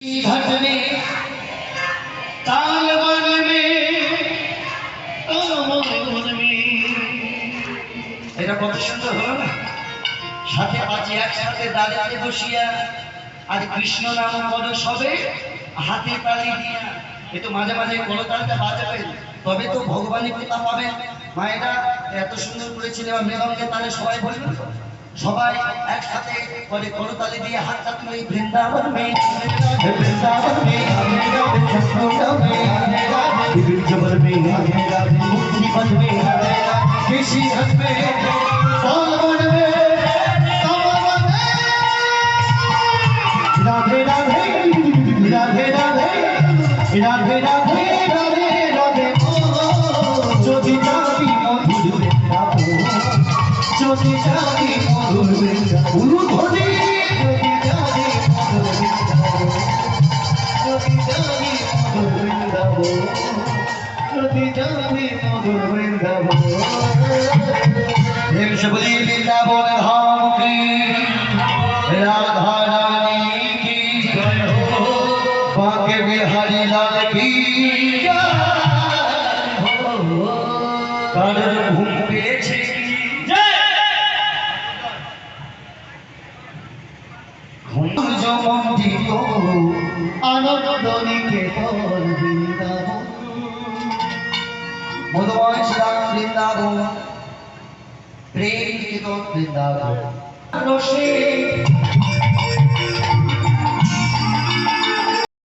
घट में ताल बन में ताल में এটা কত সুন্দর হলো না সাথে পাঁচে একসাথে দাঁড়িয়ে বসিয়া আর কৃষ্ণ নাম পদ সবে হাতে তালি দিয়া এ তো মাঝে মাঝে কলতালটা বাজাবেন তবে তো ভগবানের কৃপা পাবেন মায়েরা এত সুন্দর করেছিল এবার মেলনকে তাহলে সবাই বলবেন তো? সবাই একসাথে বলে করতালি দিয়ে হাতটা তুলে, বৃন্দাবন মে বৃন্দাবন মে জবর মে রাধে রাধে রাধে রাধে যদি জানি মধুর উলুধ্বনি, যদি জানি মধুর যদি জানি মধুর বৃন্দাব যদি জানি মধুর বৃন্দাব দেব সবলি বৃন্দাবনের হম কি রাধা রানী কি জয় হো? বাঁকে বিহারী লাল কি জয় হো? কারণ ঘুম পেয়েছে কি ঘুম যেমন দিত আনন্দ নিকেতন বৃন্দাবন। মধুময় শ্রীরাম বৃন্দাবন প্রেম নিকেতন বৃন্দাবন। রসে